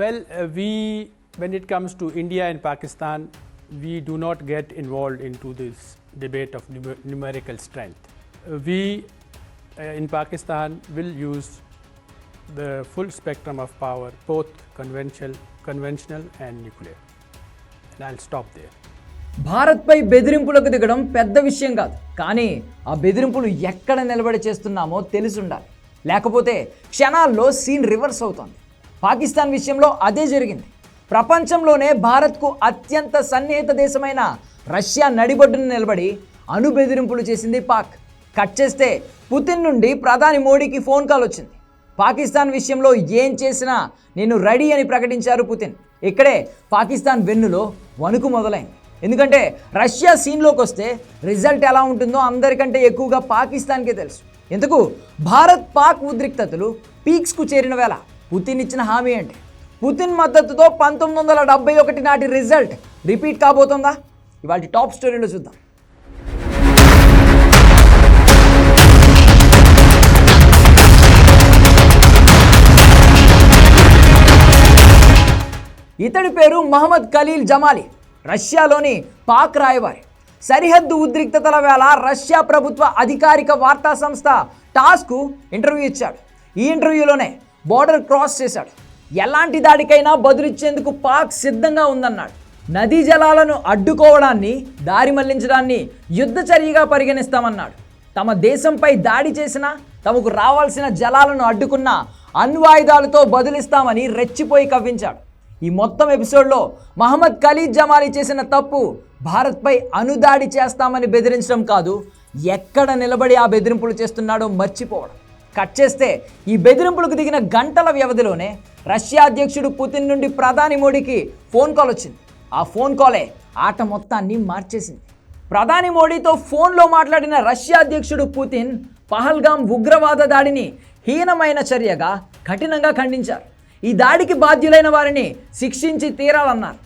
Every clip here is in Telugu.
Well, uh, we, when it comes to India and Pakistan, we do not get involved into this debate of numer- numerical strength. Uh, we uh, in Pakistan will use the full spectrum of power, both conventional, conventional and nuclear. And I'll stop there. భారత్పై బెదిరింపులకు దిగడం పెద్ద విషయం కాదు కానీ ఆ బెదిరింపులు ఎక్కడ నిలబడి చేస్తున్నామో తెలిసి ఉండాలి లేకపోతే క్షణాల్లో సీన్ రివర్స్ అవుతోంది పాకిస్తాన్ విషయంలో అదే జరిగింది. ప్రపంచంలోనే భారత్కు అత్యంత సన్నిహిత దేశమైన రష్యా నడిబొడ్డున నిలబడి అణు బెదిరింపులు చేసింది పాక్. కట్ చేస్తే పుతిన్ నుండి ప్రధాని మోడీకి ఫోన్ కాల్ వచ్చింది. పాకిస్తాన్ విషయంలో ఏం చేసినా నేను రెడీ అని ప్రకటించారు పుతిన్. ఇక్కడే పాకిస్తాన్ వెన్నులో వణుకు మొదలైంది. ఎందుకంటే రష్యా సీన్లోకి వస్తే రిజల్ట్ ఎలా ఉంటుందో అందరికంటే ఎక్కువగా పాకిస్తాన్కే తెలుసు. ఎందుకు? భారత్ పాక్ ఉద్రిక్తతలు పీక్స్కు చేరిన వేళ. పుతిన్ ఇచ్చిన హామీ ఏంటి? పుతిన్ మద్దతుతో పంతొమ్మిది వందల డెబ్బై ఒకటి నాటి రిజల్ట్ రిపీట్ కాబోతుందా? ఇవాళ టాప్ స్టోరీలో చూద్దాం. ఇతడి పేరు మహమ్మద్ ఖలీల్ జమాలి రష్యాలోని పాక్ రాయబారి. సరిహద్దు ఉద్రిక్తతల వేళ రష్యా ప్రభుత్వ అధికారిక వార్తా సంస్థ టాస్కు ఇంటర్వ్యూ ఇచ్చాడు. ఈ ఇంటర్వ్యూలోనే బోర్డర్ క్రాస్ చేశాడు. ఎలాంటి దాడికైనా బదులిచ్చేందుకు పాక్ సిద్ధంగా ఉందన్నాడు. నదీ జలాలను అడ్డుకోవడాన్ని దారి మళ్ళించడాన్ని యుద్ధ చర్యగా పరిగణిస్తామన్నాడు. తమ దేశంపై దాడి చేసిన తమకు రావాల్సిన జలాలను అడ్డుకున్న అణ్వాయుధాలతో బదులిస్తామని రెచ్చిపోయి కవ్వించాడు. ఈ మొత్తం ఎపిసోడ్లో మహమ్మద్ ఖలీద్ జమాలి చేసిన తప్పు భారత్పై అనుదాడి చేస్తామని బెదిరించడం కాదు ఎక్కడ నిలబడి ఆ బెదిరింపులు చేస్తున్నాడో మర్చిపోవడం. కట్ చేస్తే ఈ బెదిరింపులకు దిగిన గంటల వ్యవధిలోనే రష్యా అధ్యక్షుడు పుతిన్ నుండి ప్రధాని మోడీకి ఫోన్ కాల్ వచ్చింది. ఆ ఫోన్ కాలే ఆట మొత్తాన్ని మార్చేసింది. ప్రధాని మోడీతో ఫోన్లో మాట్లాడిన రష్యా అధ్యక్షుడు పుతిన్ పహల్గాం ఉగ్రవాద దాడిని హీనమైన చర్యగా కఠినంగా ఖండించారు. ఈ దాడికి బాధ్యులైన వారిని శిక్షించి తీరాలన్నారు.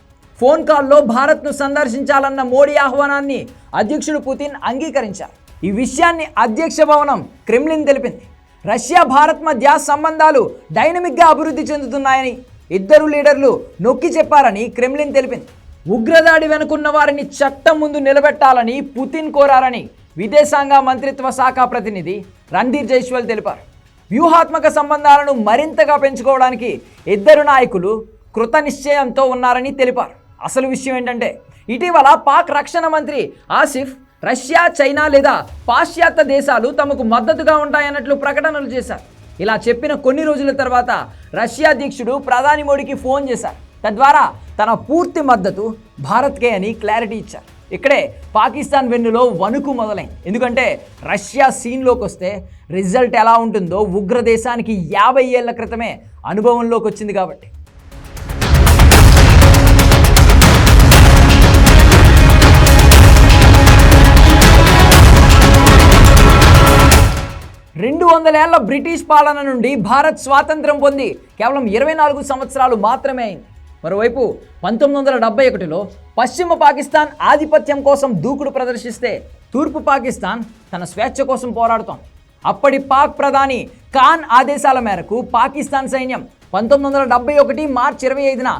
ఫోన్ కాల్లో భారత్ను సందర్శించాలన్న మోడీ ఆహ్వానాన్ని అధ్యక్షుడు పుతిన్ అంగీకరించారు. ఈ విషయాన్ని అధ్యక్ష భవనం క్రెమ్లిన్ తెలిపింది. రష్యా భారత్ మధ్య సంబంధాలు డైనమిక్గా అభివృద్ధి చెందుతున్నాయని ఇద్దరు లీడర్లు నొక్కి చెప్పారని క్రెమ్లిన్ తెలిపింది. ఉగ్రదాడి వెనుకున్న వారిని చట్టం ముందు నిలబెట్టాలని పుతిన్ కోరారని విదేశాంగ మంత్రిత్వ శాఖ ప్రతినిధి రణ్ధీర్ జైస్వాల్ తెలిపారు. వ్యూహాత్మక సంబంధాలను మరింతగా పెంచుకోవడానికి ఇద్దరు నాయకులు కృత నిశ్చయంతో ఉన్నారని తెలిపారు. అసలు విషయం ఏంటంటే ఇటీవల పాక్ రక్షణ మంత్రి ఆసిఫ్ రష్యా చైనా లేదా పాశ్చాత్య దేశాలు తమకు మద్దతుగా ఉంటాయన్నట్లు ప్రకటనలు చేశారు. ఇలా చెప్పిన కొన్ని రోజుల తర్వాత రష్యా అధ్యక్షుడు ప్రధాని మోడీకి ఫోన్ చేశారు. తద్వారా తన పూర్తి మద్దతు భారత్కే అని క్లారిటీ ఇచ్చారు. ఇక్కడే పాకిస్తాన్ వెన్నులో వణుకు మొదలైంది. ఎందుకంటే రష్యా సీన్లోకి వస్తే రిజల్ట్ ఎలా ఉంటుందో ఉగ్ర దేశానికి యాభై ఏళ్ళ క్రితమే అనుభవంలోకి వచ్చింది కాబట్టి. రెండు వందలేళ్ళ బ్రిటిష్ పాలన నుండి భారత్ స్వాతంత్రం పొంది కేవలం ఇరవై నాలుగు సంవత్సరాలు మాత్రమే అయింది. మరోవైపు పంతొమ్మిది వందల డెబ్బై ఒకటిలో పశ్చిమ పాకిస్తాన్ ఆధిపత్యం కోసం దూకుడు ప్రదర్శిస్తే తూర్పు పాకిస్తాన్ తన స్వేచ్ఛ కోసం పోరాడుతోంది. అప్పటి పాక్ ప్రధాని ఖాన్ ఆదేశాల మేరకు పాకిస్తాన్ సైన్యం పంతొమ్మిది వందల డెబ్బై ఒకటి మార్చి ఇరవై ఐదున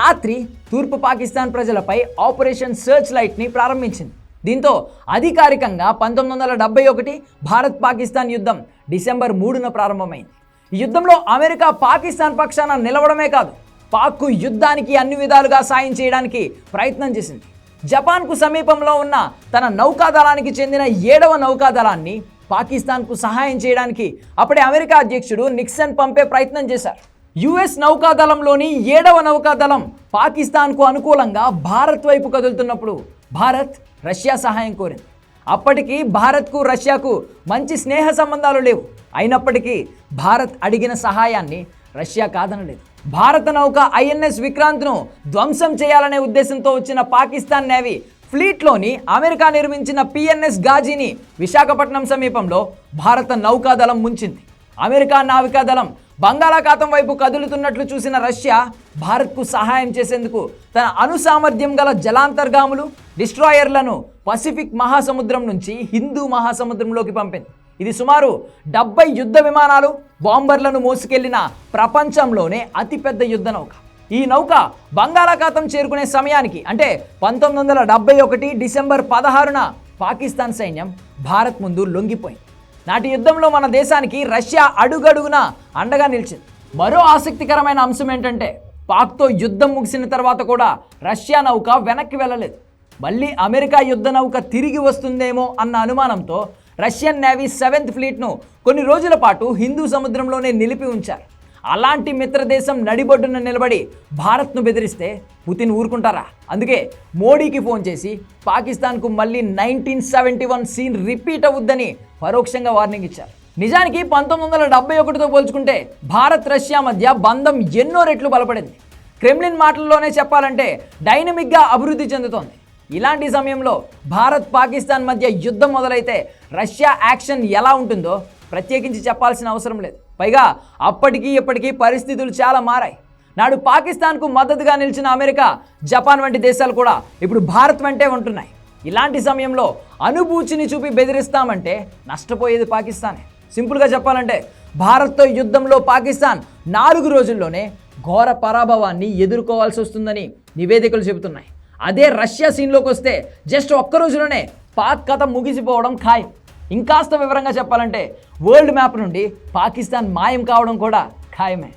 రాత్రి తూర్పు పాకిస్తాన్ ప్రజలపై ఆపరేషన్ సర్చ్ లైట్ని ప్రారంభించింది. దీంతో అధికారికంగా పంతొమ్మిది వందల డెబ్బై ఒకటి భారత్ పాకిస్తాన్ యుద్ధం డిసెంబర్ మూడున ప్రారంభమైంది. ఈ యుద్ధంలో అమెరికా పాకిస్తాన్ పక్షాన నిలవడమే కాదు పాక్కు యుద్ధానికి అన్ని విధాలుగా సాయం చేయడానికి ప్రయత్నం చేసింది. జపాన్కు సమీపంలో ఉన్న తన నౌకాదళానికి చెందిన ఏడవ నౌకాదళాన్ని పాకిస్తాన్కు సహాయం చేయడానికి అప్పటి అమెరికా అధ్యక్షుడు నిక్సన్ పంపే ప్రయత్నం చేశారు. యుఎస్ నౌకాదళంలోని ఏడవ నౌకాదళం పాకిస్తాన్కు అనుకూలంగా భారత్ వైపు కదులుతున్నప్పుడు భారత్ రష్యా సహాయం కోరింది. అప్పటికి భారత్కు రష్యాకు మంచి స్నేహ సంబంధాలు లేవు. అయినప్పటికీ భారత్ అడిగిన సహాయాన్ని రష్యా కాదనలేదు. భారత నౌక ఐఎన్ఎస్ విక్రాంత్ను ధ్వంసం చేయాలనే ఉద్దేశంతో వచ్చిన పాకిస్తాన్ నేవీ ఫ్లీట్లోని అమెరికా నిర్మించిన పిఎన్ఎస్ గాజీని విశాఖపట్నం సమీపంలో భారత నౌకాదళం ముంచింది. అమెరికా నావికాదళం బంగాళాఖాతం వైపు కదులుతున్నట్లు చూసిన రష్యా భారత్కు సహాయం చేసేందుకు తన అణుసామర్థ్యం గల జలాంతర్గాములు డిస్ట్రాయర్లను పసిఫిక్ మహాసముద్రం నుంచి హిందూ మహాసముద్రంలోకి పంపింది. ఇది సుమారు డెబ్బై యుద్ధ విమానాలు బాంబర్లను మోసుకెళ్ళిన ప్రపంచంలోనే అతిపెద్ద యుద్ధ నౌక. ఈ నౌక బంగాళాఖాతం చేరుకునే సమయానికి అంటే పంతొమ్మిది వందల డెబ్బై ఒకటి డిసెంబర్ పదహారున పాకిస్తాన్ సైన్యం భారత్ ముందు లొంగిపోయింది. నాటి యుద్ధంలో మన దేశానికి రష్యా అడుగడుగున అండగా నిలిచింది. మరో ఆసక్తికరమైన అంశం ఏంటంటే పాక్తో యుద్ధం ముగిసిన తర్వాత కూడా రష్యా నౌక వెనక్కి వెళ్ళలేదు. మళ్ళీ అమెరికా యుద్ధ నౌక తిరిగి వస్తుందేమో అన్న అనుమానంతో రష్యన్ నేవీ సెవెంత్ ఫ్లీట్ను కొన్ని రోజుల పాటు హిందూ సముద్రంలోనే నిలిపి ఉంచారు. అలాంటి మిత్రదేశం నడిబొడ్డున నిలబడి భారత్ను బెదిరిస్తే పుతిన్ ఊరుకుంటారా? అందుకే మోడీకి ఫోన్ చేసి పాకిస్తాన్కు మళ్ళీ nineteen seventy one scene repeat అవుద్దని పరోక్షంగా వార్నింగ్ ఇచ్చారు. నిజానికి పంతొమ్మిది వందల డెబ్బై ఒకటితో పోల్చుకుంటే భారత్ రష్యా మధ్య బంధం ఎన్నో రెట్లు బలపడింది. క్రెమ్లిన్ మాటల్లోనే చెప్పాలంటే డైనమిక్గా అభివృద్ధి చెందుతోంది. ఇలాంటి సమయంలో భారత్ పాకిస్తాన్ మధ్య యుద్ధం మొదలైతే రష్యా యాక్షన్ ఎలా ఉంటుందో ప్రత్యేకించి చెప్పాల్సిన అవసరం లేదు. పైగా అప్పటికీ ఇప్పటికీ పరిస్థితులు చాలా మారాయి. నాడు పాకిస్తాన్కు మద్దతుగా నిలిచిన అమెరికా జపాన్ వంటి దేశాలు కూడా ఇప్పుడు భారత్ వెంటే ఉంటున్నాయి. ఇలాంటి సమయంలో అనుభూతిని చూపి బెదిరిస్తామంటే నష్టపోయేది పాకిస్తానే. సింపుల్గా చెప్పాలంటే భారత్తో యుద్ధంలో పాకిస్తాన్ నాలుగు రోజుల్లోనే ఘోర పరాభవాన్ని ఎదుర్కోవాల్సి వస్తుందని నివేదికలు చెబుతున్నాయి. అదే రష్యా సీన్లోకి వస్తే జస్ట్ ఒక్క రోజులోనే పాక్ కథ ముగిసిపోవడం ఖాయం. ఇంకాస్త వివరంగా చెప్పాలంటే వరల్డ్ మ్యాప్ నుండి పాకిస్తాన్ మాయం కావడం కూడా ఖాయమే.